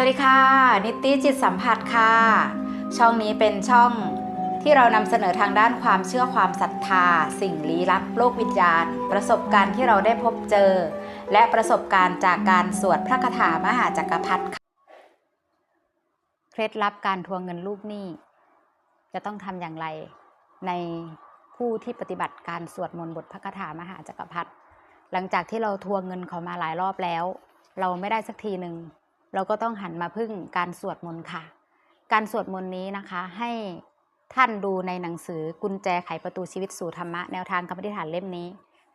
สวัสดีค่ะ นิติจิตสัมผัสค่ะ ช่องนี้เป็นช่องที่เรานำเสนอทางด้านความเชื่อความศรัทธา สิ่งลี้ลับโลกวิญญาณ ประสบการณ์ที่เราได้พบเจอ และประสบการณ์จากการสวดพระคาถามหาจักรพรรดิค่ะเคล็ดลับการทวงเงินลูกหนี้ จะต้องทำอย่างไรในผู้ที่ปฏิบัติการสวดมนต์บทพระคาถามหาจักรพรรดิหลังจากที่เราทวงเงินเขามาหลายรอบแล้ว เราไม่ได้สักทีหนึ่ง เราก็ต้องหันมาพึ่งการสวดมนต์ค่ะ การสวดมนต์นี้นะคะให้ท่านดูในหนังสือกุญแจไขประตูชีวิตสู่ธรรมะแนวทางคำปฏิฐานเล่มนี้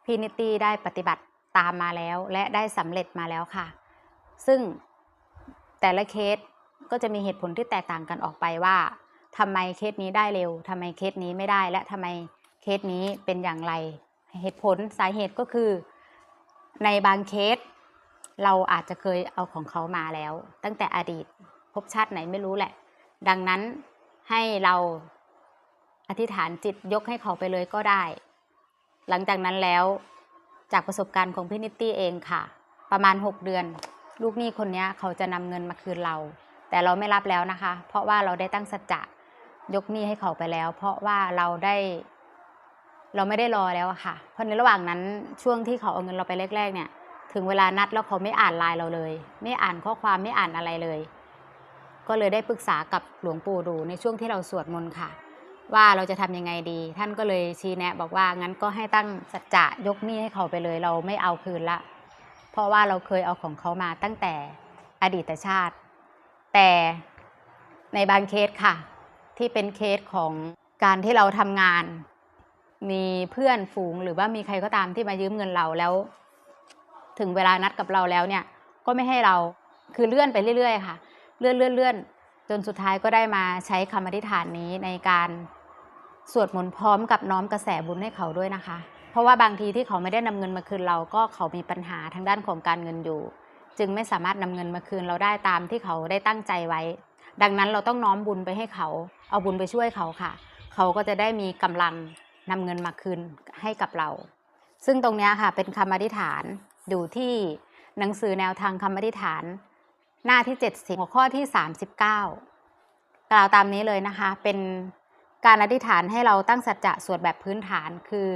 พี่นิตตี้ได้ปฏิบัติตามมาแล้วและได้สำเร็จมาแล้วค่ะ ซึ่งแต่ละเคสก็จะมีเหตุผลที่แตกต่างกันออกไปว่าทำไมเคสนี้ได้เร็วทำไมเคสนี้ไม่ได้ และทำไมเคสนี้เป็นอย่างไร เหตุผลสาเหตุก็คือ ในบางเคส เราอาจจะเคยเอาของเขามาแล้ว ตั้งแต่อดีตภพชาติไหนไม่รู้แหละ ดังนั้นให้เราอธิษฐานจิตยกให้เขาไปเลยก็ได้ หลังจากนั้นแล้วจากประสบการณ์ของพี่นิตตี้เองค่ะ ประมาณ 6 เดือน ลูกหนี้คนนี้เขาจะนำเงินมาคืนเรา แต่เราไม่รับแล้วนะคะ เพราะว่าเราได้ตั้งสัจจะยกหนี้ให้เขาไปแล้ว เพราะว่าเราได้ เราไม่ได้รอแล้วค่ะ เพราะในระหว่างนั้นช่วงที่เขาเอาเงินเราไปแรกๆเนี่ย ถึงเวลานัดแล้วเขาไม่อ่านไลน์เราเลย ไม่อ่านข้อความไม่อ่านอะไรเลย ก็เลยได้ปรึกษากับหลวงปู่ดูในช่วงที่เราสวดมนต์ค่ะ ว่าเราจะทำยังไงดี ท่านก็เลยชี้แนะ บอกว่างั้นก็ให้ตั้งสัจจะยกหนี้ให้เขาไปเลย เราไม่เอาคืนละ เพราะว่าเราเคยเอาของเขามาตั้งแต่อดีตชาติ แต่ในบางเคสค่ะ ที่เป็นเคสของการที่เราทำงาน มีเพื่อนฝูงหรือว่ามีใครก็ตามที่มายืมเงินเราแล้ว ถึงเวลานัดกับเราแล้วเนี่ยก็ไม่ให้เราคือเลื่อนไปเรื่อยๆค่ะ เลื่อนเลื่อนเลื่อนจนสุดท้ายก็ได้มาใช้คำอธิษฐานนี้ในการสวดมนต์พร้อมกับน้อมกระแสบุญให้เขาด้วยนะคะ เพราะว่าบางทีที่เขาไม่ได้นำเงินมาคืนเราก็เขามีปัญหาทางด้านของการเงินอยู่ จึงไม่สามารถนำเงินมาคืนเราได้ตามที่เขาได้ตั้งใจไว้ ดังนั้นเราต้องน้อมบุญไปให้เขา เอาบุญไปช่วยเขาค่ะ เขาก็จะได้มีกำลังนำเงินมาคืนให้กับเรา ซึ่งตรงนี้ค่ะเป็นคำอธิษฐาน อยู่ที่หนังสือแนวทางคำอธิษฐาน หน้าที่ 70 หัวข้อที่ 39 กล่าวตามนี้เลยนะคะ เป็นการอธิษฐานให้เราตั้งสัจจะสวดแบบพื้นฐานคือ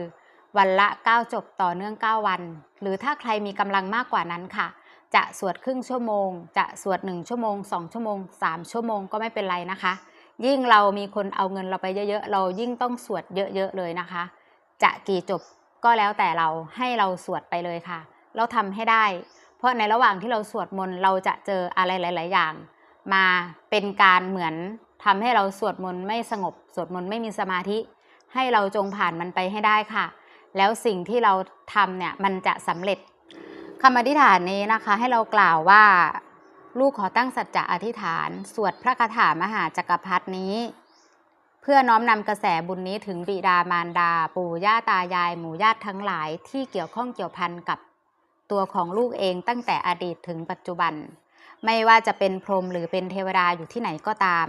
วันละ 9 จบต่อเนื่อง 9 วัน หรือถ้าใครมีกำลังมากกว่านั้นค่ะ จะสวดครึ่งชั่วโมง จะสวด 1 ชั่วโมง 2 ชั่วโมง 3 ชั่วโมงก็ไม่เป็นไรนะคะ ยิ่งเรามีคนเอาเงินเราไปเยอะๆ เรายิ่งต้องสวดเยอะๆเลยนะคะ จะกี่จบก็แล้วแต่เราให้เราสวดไปเลยค่ะ เราทำให้ได้ เพราะในระหว่างที่เราสวดมนต์เราจะเจออะไรหลาย ๆ อย่าง มาเป็นการเหมือนทำให้เราสวดมนต์ไม่สงบ สวดมนต์ไม่มีสมาธิ ให้เราจงผ่านมันไปให้ได้ค่ะ แล้วสิ่งที่เราทำเนี่ยมันจะสำเร็จคำอธิษฐานนี้นะคะให้เรากล่าวว่าลูกขอตั้งสัจจะอธิษฐาน สวดพระคาถามหาจักรพรรดนี้ เพื่อน้อมนำกระแสบุญนี้ถึงบิดามารดา ปู่ย่าตายาย หมู่ญาติทั้งหลายที่เกี่ยวข้องเกี่ยวพันกับ ตัวของลูกเองตั้งแต่อดีตถึงปัจจุบัน ไม่ว่าจะเป็นพรหมหรือเป็นเทวดาอยู่ที่ไหนก็ตาม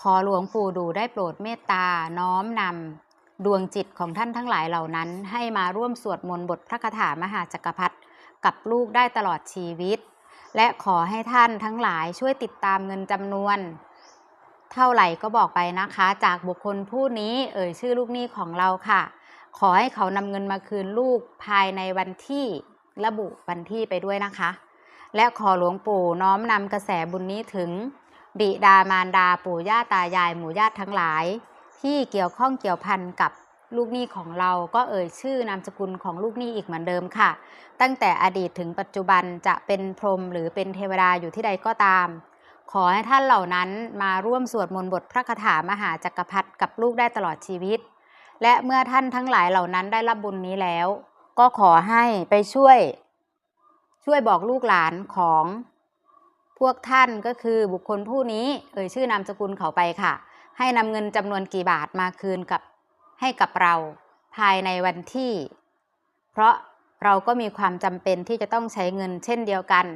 ขอหลวงปู่ดูได้โปรดเมตตาน้อมนำดวงจิตของท่านทั้งหลายเหล่านั้น ให้มาร่วมสวดมนต์บทพระคาถามหาจักรพรรดิกับลูกได้ตลอดชีวิต และขอให้ท่านทั้งหลายช่วยติดตามเงินจำนวน เท่าไหร่ก็บอกไปนะคะ จากบุคคลผู้นี้เอ่ยชื่อลูกหนี้ของเราค่ะ ขอให้เขานำเงินมาคืนลูกภายในวันที่ ระบุวันที่ไปด้วยนะคะ และขอหลวงปู่น้อมนำกระแสบุญนี้ถึง บิดามารดาปู่ย่าตายายหมู่ญาติทั้งหลาย ที่เกี่ยวข้องเกี่ยวพันกับลูกหนี้ของเราก็เอ่ยชื่อนามสกุลของลูกหนี้อีกเหมือนเดิมค่ะ ตั้งแต่อดีตถึงปัจจุบันจะเป็นพรหมหรือเป็นเทวดาอยู่ที่ใดก็ตาม ขอให้ท่านเหล่านั้นมาร่วมสวดมนต์บทพระคาถามหาจักรพรรดิกับลูกได้ตลอดชีวิต และเมื่อท่านทั้งหลายเหล่านั้นได้รับบุญนี้แล้ว ก็ขอให้ไปช่วย ช่วยบอกลูกหลานของพวกท่านก็คือบุคคลผู้นี้ เอ่ยชื่อนามสกุลเขาไปค่ะ ให้นำเงินจำนวนกี่บาทมาคืนกับให้กับเราภายในวันที่ เพราะเราก็มีความจำเป็นที่จะต้องใช้เงินเช่นเดียวกัน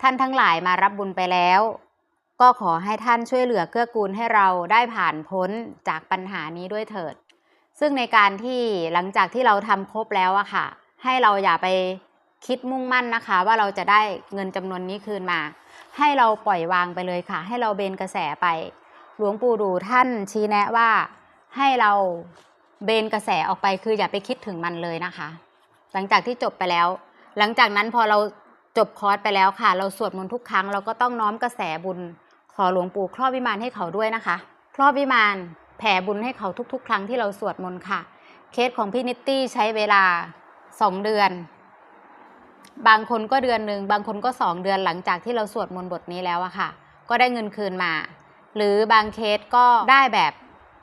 ท่านทั้งหลายมารับบุญไปแล้ว ก็ขอให้ท่านช่วยเหลือเกื้อกูลให้เราได้ผ่านพ้นจากปัญหานี้ด้วยเถิด ซึ่งในการที่หลังจากที่เราทำครบแล้วอะค่ะ ให้เราอย่าไปคิดมุ่งมั่นนะคะ ว่าเราจะได้เงินจำนวนนี้คืนมา ให้เราปล่อยวางไปเลยค่ะ ให้เราเบนกระแสไป หลวงปู่ดูท่านชี้แนะว่าให้เราเบนกระแสออกไปคืออย่าไปคิดถึงมันเลยนะคะ หลังจากที่จบไปแล้ว หลังจากนั้นพอเราจบคอร์สไปแล้วค่ะ เราสวดมนต์ทุกครั้งเราก็ต้องน้อมกระแสบุญ ขอหลวงปู่ครอบวิมานให้เขาด้วยนะคะ ครอบวิมานแผ่บุญให้เขาทุกๆ ครั้งที่เราสวดมนต์ค่ะ เคสของพี่นิตตี้ใช้เวลา สองเดือน บางคนก็เดือนหนึ่งบางคนก็สองเดือนหลังจากที่เราสวดมนต์บทนี้แล้วอะค่ะ ก็ได้เงินคืนมา หรือบางเคสก็ได้แบบ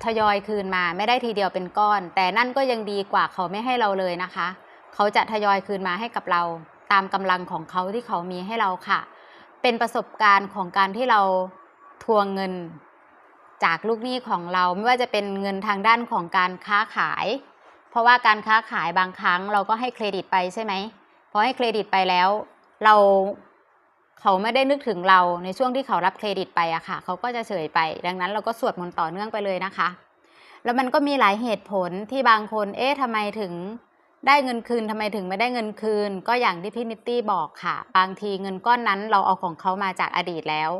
ทยอยคืนมาไม่ได้ทีเดียวเป็นก้อน แต่นั่นก็ยังดีกว่าเขาไม่ให้เราเลยนะคะ เขาจะทยอยคืนมาให้กับเรา ตามกำลังของเขาที่เขามีให้เราค่ะ เป็นประสบการณ์ของการที่เราทวงเงินจากลูกหนี้ของเราไม่ว่าจะเป็นเงินทางด้านของการค้าขาย เพราะว่าการค้าขายบางครั้งเราก็ให้เครดิตไปใช่ไหมพอให้เครดิตไปแล้ว เราเขาไม่ได้นึกถึงเราในช่วงที่เขารับเครดิตไปอะค่ะ เขาก็จะเฉยไป ดังนั้นเราก็สวดมนต์ต่อเนื่องไปเลยนะคะ แล้วมันก็มีหลายเหตุผลที่บางคน เอ๊ะทำไมถึงได้เงินคืนทำไมถึงไม่ได้เงินคืน ก็อย่างที่พี่นิตตี้บอกค่ะ บางทีเงินก้อนนั้นเราเอาของเขามาจากอดีตแล้ว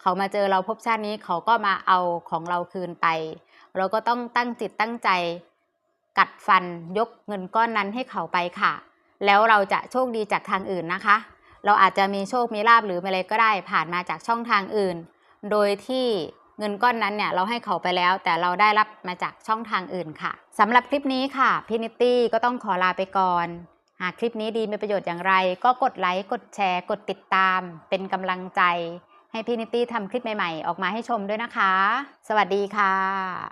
เขามาเจอเราพบชาตินี้เขาก็มาเอาของเราคืนไป เราก็ต้องตั้งจิตตั้งใจ กัดฟันยกเงินก้อนนั้นให้เขาไปค่ะ แล้วเราจะโชคดีจากทางอื่นนะคะ เราอาจจะมีโชคมีลาบหรืออะไรก็ได้ผ่านมาจากช่องทางอื่น โดยที่เงินก้อนนั้นเนี่ยเราให้เขาไปแล้ว แต่เราได้รับมาจากช่องทางอื่นค่ะสำหรับคลิปนี้ค่ะพี่นิตตี้ก็ต้องขอลาไปก่อน หากคลิปนี้ดีมีประโยชน์อย่างไร ก็กดไลค์กดแชร์กดติดตาม เป็นกำลังใจ ให้พี่นิตตี้ทำคลิปใหม่ๆ ออกมาให้ชมด้วยนะคะ สวัสดีค่ะ